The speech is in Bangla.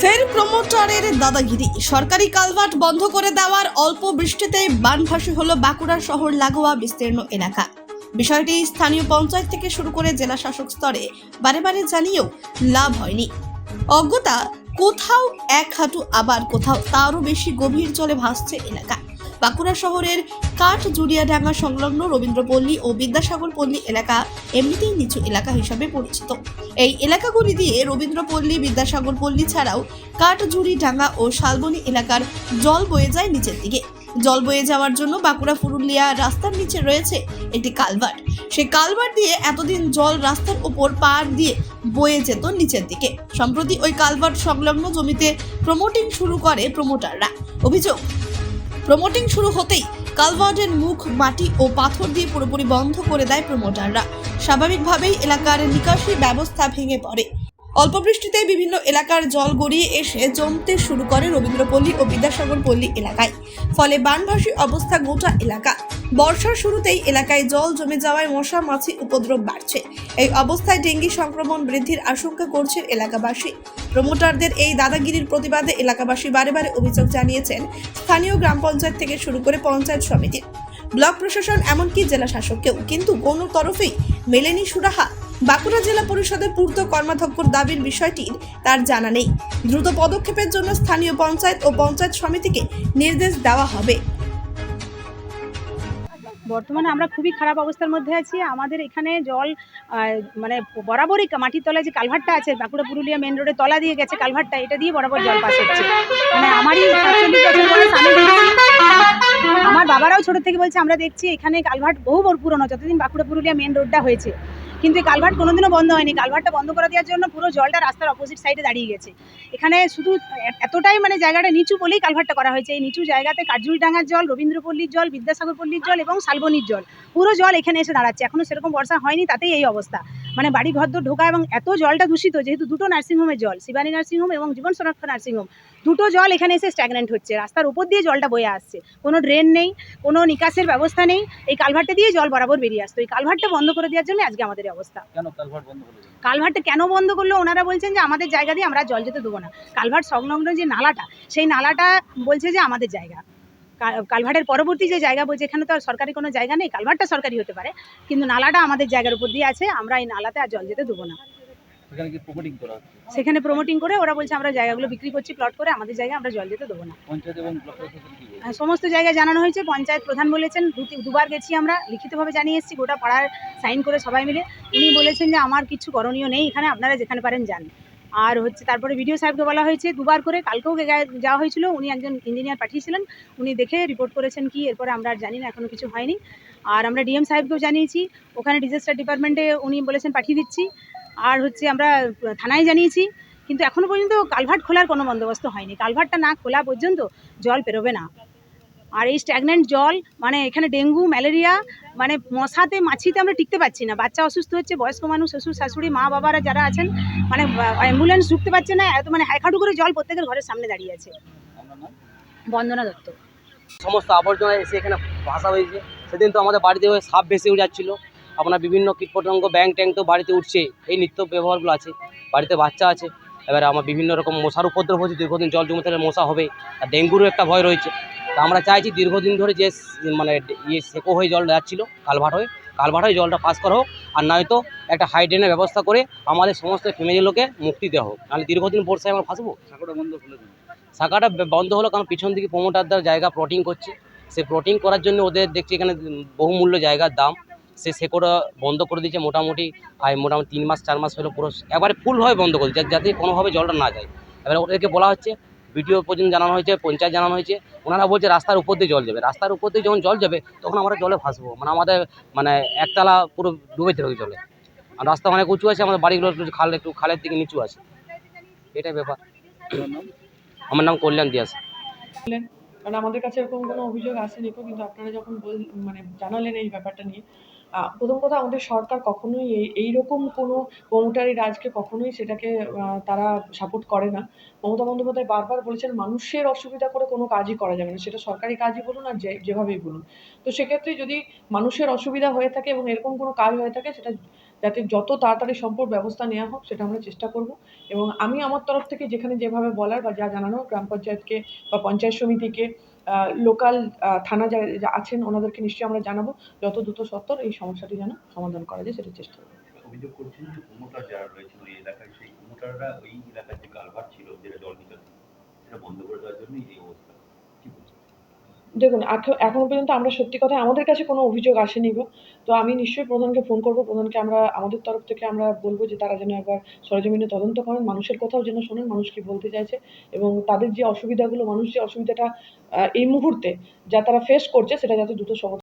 ফের প্রমোটারের দাদাগিরি। সরকারি কালভার্ট বন্ধ করে দেওয়ার অল্প বৃষ্টিতে বানভাসী হলো বাঁকুড়া শহর লাগোয়া বিস্তীর্ণ এলাকা। বিষয়টি স্থানীয় পঞ্চায়েত থেকে শুরু করে জেলা শাসক স্তরে বারে বারে জানিয়েও লাভ হয়নি। অজ্ঞতা কোথাও এক হাঁটু আবার কোথাও তারও বেশি গভীর জলে ভাসছে এলাকা। বাঁকুড়া শহরের কাঠ জুড়িয়াডাঙ্গা সংলগ্ন রবীন্দ্রপল্লী ও বিদ্যাসাগর পল্লী এলাকা এমনিতেই নিচু এলাকা হিসাবে পরিচিত। এই এলাকাগুলি দিয়ে রবীন্দ্রপল্লী, বিদ্যাসাগর পল্লী ছাড়াও কাঠজুড়ি ডাঙ্গা ও শালবনী এলাকার জল বয়ে যায় নিচের দিকে। জল বয়ে যাওয়ার জন্য বাঁকুড়া পুরুলিয়া রাস্তার নিচে রয়েছে একটি কালভার্ট। সেই কালভার্ট দিয়ে এতদিন জল রাস্তার উপর পার দিয়ে বয়ে যেত নিচের দিকে। সম্প্রতি ওই কালভার্ট সংলগ্ন জমিতে প্রমোটিং শুরু করে প্রমোটাররা অভিযোগ প্রমোটিং শুরু হতেই কালভার্ডের মুখ, মাটি ও পাথর দিয়ে পুরোপুরি বন্ধ করে দেয় প্রমোটাররা স্বাভাবিকভাবেই এলাকার নিকাশি ব্যবস্থা ভেঙে পড়ে। অল্প বৃষ্টিতে বিভিন্ন এলাকার জল গড়িয়ে এসে জমতে শুরু করে রবীন্দ্রপল্লী ও বিদ্যাসাগর পল্লী এলাকায়। ফলে বানভাসী অবস্থা গোটা এলাকা। বর্ষার শুরুতেই এলাকায় জল জমে যাওয়ায় মশা, মাছি, উপদ্রব বাড়ছে। এই অবস্থায় ডেঙ্গি সংক্রমণ বৃদ্ধির আশঙ্কা করছেন এলাকাবাসী। প্রমোটারদের এই দাদাগিরির প্রতিবাদে এলাকাবাসী বারে বারে অভিযোগ জানিয়েছেন, স্থানীয় গ্রাম পঞ্চায়েত থেকে শুরু করে পঞ্চায়েত সমিতি। ব্লক প্রশাসন, এমনকি জেলা শাসককেও কিন্তু কোনো তরফেই মেলেনি সুরাহা। বাঁকুড়া জেলা পরিষদের পূর্ত কর্মাধ্যক্ষর দাবির বিষয়টির তার জানা নেই। দ্রুত পদক্ষেপের জন্য স্থানীয় পঞ্চায়েত ও পঞ্চায়েত সমিতিকে নির্দেশ দেওয়া হবে। বর্তমানে আমরা খুবই খারাপ অবস্থার মধ্যে আছি। আমাদের এখানে জল মানে বরাবরই মাটির তলায় যে কালভারটা আছে, বাঁকুড়া পুরুলিয়া মেন রোডের তলা দিয়ে গেছে কালভারটা এটা দিয়ে বরাবর জল পাস হচ্ছে। মানে আমারই আমার বাবারাও ছোট থেকে বলছে, আমরা দেখছি এখানে কালভার্ট বহু বড় পুরনো, যতদিন বাঁকুড়া পুরুলিয়া মেন রোডটা হয়েছে। কিন্তু এই কালভার্ট কোনোদিনও বন্ধ হয়নি। কালভার্টটা বন্ধ করে দেওয়ার জন্য পুরো জলটা রাস্তার অপোজিট সাইডে দাঁড়িয়ে গেছে। এখানে শুধু এতটাই মানে জায়গাটা নিচু বলেই কালভার্টটা করা হয়েছে। এই নিচু জায়গাতে কার্জুলডাঙ্গার জল, রবীন্দ্রপল্লীর জল বিদ্যাসাগর পল্লীর জল এবং শালবনির জল, পুরো জল এখানে এসে দাঁড়াচ্ছে। এখনও সেরকম বর্ষা হয়নি, তাতেই এই অবস্থা। মানে বাড়ি ঘর দর ঢোকা এবং এত জলটা দূষিত যেহেতু দুটো নার্সিংহোমের জল শিবানী নার্সিংহোম এবং জীবন সুরক্ষা নার্সিংহোম দুটো জল এখানে এসে স্ট্যাগনেন্ট হচ্ছে। রাস্তার উপর দিয়ে জলটা বয়ে আসছে। কোনো ড্রেন নেই কোনো নিকাশের ব্যবস্থা নেই। এই কালভার্টে দিয়ে জল বরাবর বেরিয়ে আসতো। এই কালভারটা বন্ধ করে দেওয়ার জন্য আজকে আমাদের অবস্থা। কালভার্ট কেন বন্ধ করল? ওনারা বলছেন যে আমাদের জায়গা দিয়ে আমরা জল যেতে দেবো না। কালভার সংলগ্ন যে নালাটা সেই নালাটা বলছে যে আমাদের জায়গা। কালভার্টের পরবর্তী যে জায়গা বলছে এখানে তো আর সরকারি কোনো জায়গা নেই কালভার্টটা সরকারি হতে পারে। কিন্তু নালাটা আমাদের জায়গার উপর দিয়ে আছে আমরা এই নালাতে আর জল যেতে দেবো না। সেখানে প্রমোটিং করা ওরা বলছে আমরা জায়গাগুলো বিক্রি করছি প্লট করে আমাদের জায়গায় আমরা জল যেতে দেবো না? আর সমস্ত জায়গায় জানানো হয়েছে পঞ্চায়েত প্রধান বলেছেন দুবার গেছি আমরা লিখিতভাবে জানিয়ে এসেছি গোটা পাড়ার সাইন করে সবাই মিলে। উনি বলেছেন যে আমার কিছু করণীয় নেই এখানে আপনারা যেখানে পারেন যান। আর হচ্ছে তারপরে বিডিও সাহেবকে বলা হয়েছে, দুবার করে কালকেও যাওয়া হয়েছিল, উনি একজন ইঞ্জিনিয়ার পাঠিয়েছিলেন, উনি দেখে রিপোর্ট করেছেন কি, এরপরে আমরা আর জানি না এখনও কিছু হয়নি। আর আমরা ডিএম সাহেবকেও জানিয়েছি, ওখানে ডিজাস্টার ডিপার্টমেন্টে উনি বলেছেন পাঠিয়ে দিচ্ছি। আর হচ্ছে আমরা থানায় জানিয়েছি, কিন্তু এখনও পর্যন্ত কালভার্ট খোলার কোনো বন্দোবস্ত হয়নি। কালভার্টটা না খোলা পর্যন্ত জল পেরোবে না। আর এই স্ট্যাগনেন্ট জল মানে এখানে ডেঙ্গু, ম্যালেরিয়া মানে মশাতে, মাছিতে আমরা টিকতে পারছি না। বাচ্চা অসুস্থ হচ্ছে, বয়স্ক মানুষ, শ্বশুর, শাশুড়ি, মা বাবারা যারা আছেন মানে অ্যাম্বুলেন্স ঢুকতে পারছে না, এত মানে হাইখাটু করে জল প্রত্যেকের ঘরের সামনে দাঁড়িয়ে আছে। বন্দনা দত্ত। সমস্ত আবর্জনা এসে এখানে ভাসা হয়েছে। সেদিন তো আমাদের বাড়িতে হয়ে সাপ ভেসে যাচ্ছিল আপনার বিভিন্ন কীটপতঙ্গ ব্যাং ট্যাং তো বাড়িতে উঠছে। এই নিত্য ব্যবহারগুলো আছে। বাড়িতে বাচ্চা আছে। এবারে আমার বিভিন্ন রকম মশার উপদ্রব হচ্ছে দীর্ঘদিন জল জমে থাকলে মশা হবে আর ডেঙ্গুরও একটা ভয় রয়েছে। তা আমরা চাইছি দীর্ঘদিন ধরে যে মানে ইয়ে সেকো হয়ে জল যাচ্ছিল কালভাট হয়ে কালভাট হয়ে জলটা পাস করা হোক আর নয়তো একটা হাইড্রেনের ব্যবস্থা করে আমাদের সমস্ত ফ্যামিলি ফ্যামিলিগুলোকে মুক্তি দেওয়া হোক। নাহলে দীর্ঘদিন বর্ষায় আমরা ফাঁসবো শাখাটা বন্ধ করে দিন। শাখাটা বন্ধ হলো কারণ পিছন দিকে প্রমোটারদের জায়গা প্লটিং করছে। সে প্লটিং করার জন্য ওদের দেখছি এখানে বহুমূল্য জায়গার দাম। সে সেকোটা বন্ধ করে দিয়েছে মোটামুটি আর মোটামুটি তিন মাস, চার মাস হলো পুরো একবারে ফুলভাবে বন্ধ করে দিয়েছে, যাতে কোনোভাবে জলটা না যায়। এবারে ওদেরকে বলা হচ্ছে ভিডিও পর্যন্ত জানানো হয়েছে, পঞ্চায়েত জানানো হয়েছে, ওনারা বলছে রাস্তার উপর দিয়ে জল যাবে। রাস্তার উপর দিয়ে যখন জল যাবে, তখন আমরা জলে ভাসবো। মানে আমাদের মানে একতলা পুরো ডুবে থাকবে জলে। আর রাস্তা অনেক উঁচু আছে, আমাদের বাড়িগুলো একটু খাল, একটু খালের দিকে নিচু আছে। এটাই ব্যাপার। আমার নাম কল্যাণ দিয়াস। কারণ আমাদের কাছে এরকম কোনো অভিযোগ আসেনি কিন্তু আপনারা যখন মানে জানালেন এই ব্যাপারটা নিয়ে প্রথম কথা আমাদের সরকার কখনোই এই, এইরকম কোনো প্রমোটারি রাজকে কখনোই সেটাকে তারা সাপোর্ট করে না। মমতা বন্দ্যোপাধ্যায় বারবার বলেছেন, মানুষের অসুবিধা করে কোনো কাজই করা যাবে না। সেটা সরকারি কাজই বলুন আর যে, যেভাবেই বলুন। তো সেক্ষেত্রে যদি মানুষের অসুবিধা হয়ে থাকে এবং এরকম কোনো কাজ হয়ে থাকে, সেটা যাতে যত তাড়াতাড়ি সম্ভব ব্যবস্থা নেওয়া হোক, সেটা আমরা চেষ্টা করব। এবং আমি আমার তরফ থেকে যেখানে যেভাবে বলার বা যা জানানো, গ্রাম পঞ্চায়েতকে বা পঞ্চায়েত সমিতিকে লোকাল থানা যা আছেন ওনাদেরকে নিশ্চয়ই আমরা জানাব। যত দ্রুত সত্তর এই সমস্যাটি যেন সমাধান করা যায় সেটা চেষ্টা করব। অভিযোগ করছেন যে কুমোটার যারা রয়েছেন ওই এলাকায়, সেই কুমোটাররা ওই এলাকার যে কারবার ছিল, যেটা জল নিকাশি, সেটা বন্ধ করে দেওয়ার জন্যই এই অবস্থা। কি বলছেন? দেখুন এখ- এখনও পর্যন্ত আমরা সত্যি কথা আমাদের কাছে কোনো অভিযোগ আসেনি গো। তো আমি নিশ্চয়ই প্রধানকে ফোন করব, প্রধানকে আমরা, আমাদের তরফ থেকে আমরা বলব যে তারা যেন একবার সরজমিনে তদন্ত করেন, মানুষের কথাও যেন শোনেন মানুষ কি বলতে চাইছে এবং তাদের যে অসুবিধাগুলো, মানুষ যে অসুবিধাটা এই মুহূর্তে যা তারা ফেস করছে, সেটা যাতে দ্রুত সমাধান